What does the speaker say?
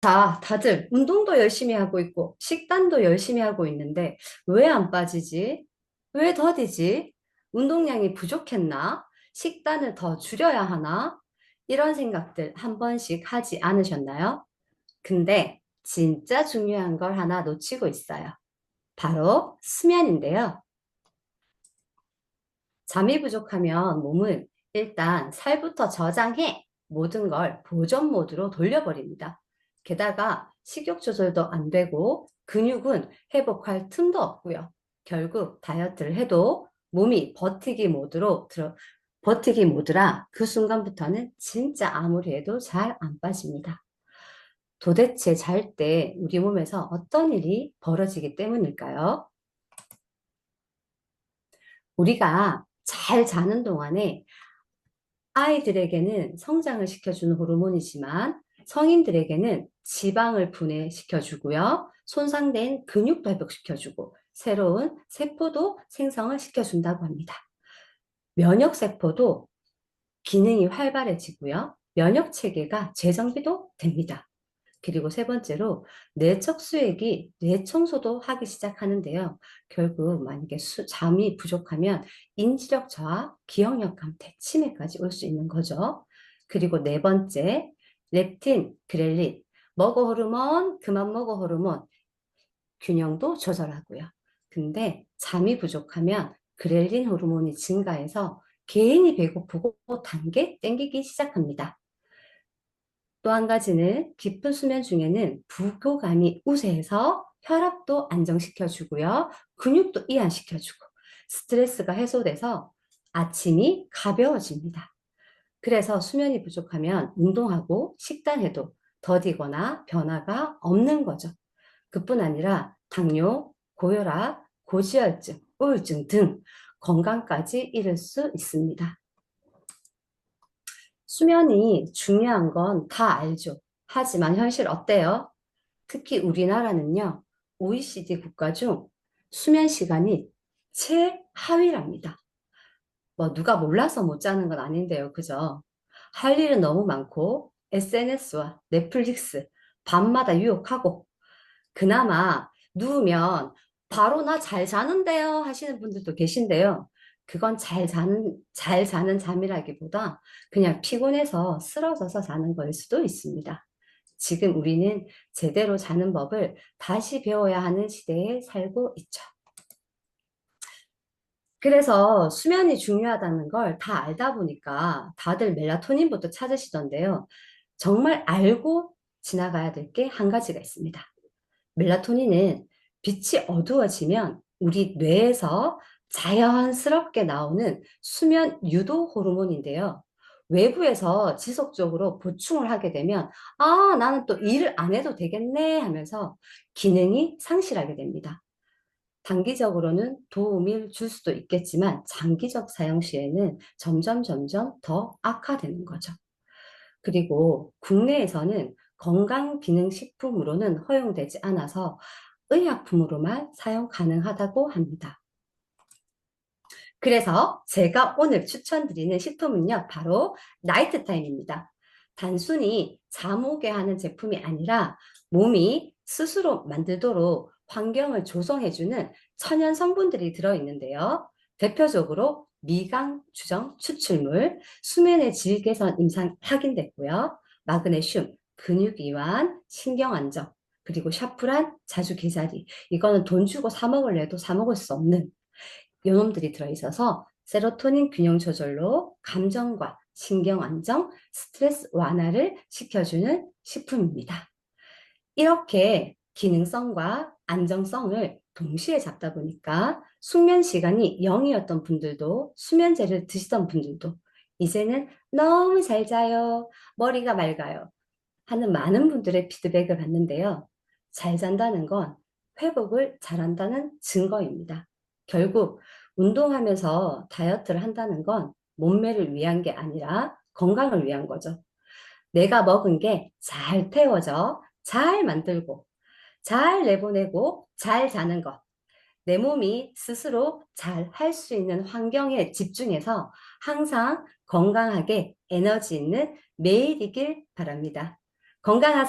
자, 다들 운동도 열심히 하고 있고, 식단도 열심히 하고 있는데, 왜 안 빠지지? 왜 더디지? 운동량이 부족했나? 식단을 더 줄여야 하나? 이런 생각들 한 번씩 하지 않으셨나요? 근데 진짜 중요한 걸 하나 놓치고 있어요. 바로 수면인데요. 잠이 부족하면 몸은 일단 살부터 저장해 모든 걸 보존 모드로 돌려버립니다. 게다가 식욕 조절도 안 되고 근육은 회복할 틈도 없고요. 결국 다이어트를 해도 몸이 버티기 모드로 들어, 버티기 모드라 그 순간부터는 진짜 아무리 해도 잘 안 빠집니다. 도대체 잘 때 우리 몸에서 어떤 일이 벌어지기 때문일까요? 우리가 잘 자는 동안에 아이들에게는 성장을 시켜주는 호르몬이지만 성인들에게는 지방을 분해시켜주고요. 손상된 근육도 회복시켜주고 새로운 세포도 생성을 시켜준다고 합니다. 면역세포도 기능이 활발해지고요. 면역 체계가 재정비도 됩니다. 그리고 세 번째로 뇌척 수액이 뇌 청소도 하기 시작하는데요. 결국 만약에 수, 잠이 부족하면 인지력 저하, 기억력 감퇴, 치매까지 올 수 있는 거죠. 그리고 네 번째, 렙틴, 그렐린, 먹어 호르몬, 그만 먹어 호르몬 균형도 조절하고요. 근데 잠이 부족하면 그렐린 호르몬이 증가해서 개인이 배고프고 단계 땡기기 시작합니다. 또 한 가지는 깊은 수면 중에는 부교감이 우세해서 혈압도 안정시켜주고요. 근육도 이완시켜주고 스트레스가 해소돼서 아침이 가벼워집니다. 그래서 수면이 부족하면 운동하고 식단해도 더디거나 변화가 없는 거죠. 그뿐 아니라 당뇨, 고혈압, 고지혈증, 우울증 등 건강까지 잃을 수 있습니다. 수면이 중요한 건 다 알죠. 하지만 현실 어때요? 특히 우리나라는요, OECD 국가 중 수면 시간이 최하위랍니다. 뭐 누가 몰라서 못 자는 건 아닌데요. 그죠? 할 일은 너무 많고 SNS와 넷플릭스 밤마다 유혹하고 그나마 누우면 바로 나 잘 자는데요 하시는 분들도 계신데요. 그건 잘 자는, 잘 자는 잠이라기보다 그냥 피곤해서 쓰러져서 자는 거일 수도 있습니다. 지금 우리는 제대로 자는 법을 다시 배워야 하는 시대에 살고 있죠. 그래서 수면이 중요하다는 걸 다 알다 보니까 다들 멜라토닌부터 찾으시던데요. 정말 알고 지나가야 될 게 한 가지가 있습니다. 멜라토닌은 빛이 어두워지면 우리 뇌에서 자연스럽게 나오는 수면 유도 호르몬인데요. 외부에서 지속적으로 보충을 하게 되면, 아, 나는 또 일을 안 해도 되겠네 하면서 기능이 상실하게 됩니다. 단기적으로는 도움을 줄 수도 있겠지만 장기적 사용 시에는 점점 점점 더 악화되는 거죠. 그리고 국내에서는 건강기능식품으로는 허용되지 않아서 의약품으로만 사용 가능하다고 합니다. 그래서 제가 오늘 추천드리는 식품은요, 바로 나이트 타임입니다. 단순히 잠 오게 하는 제품이 아니라 몸이 스스로 만들도록 환경을 조성해주는 천연 성분들이 들어있는데요. 대표적으로 미강 주정 추출물, 수면의 질 개선 임상 확인됐고요. 마그네슘, 근육 이완, 신경 안정, 그리고 샤프란 자주 개자리. 이거는 돈 주고 사 먹을래도 사 먹을 수 없는 요놈들이 들어있어서 세로토닌 균형 조절로 감정과 신경 안정, 스트레스 완화를 시켜주는 식품입니다. 이렇게 기능성과 안정성을 동시에 잡다 보니까 숙면 시간이 0이었던 분들도 수면제를 드시던 분들도 이제는 너무 잘 자요, 머리가 맑아요 하는 많은 분들의 피드백을 받는데요. 잘 잔다는 건 회복을 잘한다는 증거입니다. 결국 운동하면서 다이어트를 한다는 건 몸매를 위한 게 아니라 건강을 위한 거죠. 내가 먹은 게 잘 태워져, 잘 만들고, 잘 내보내고, 잘 자는 것. 내 몸이 스스로 잘 할 수 있는 환경에 집중해서 항상 건강하게 에너지 있는 매일이길 바랍니다. 건강하세요.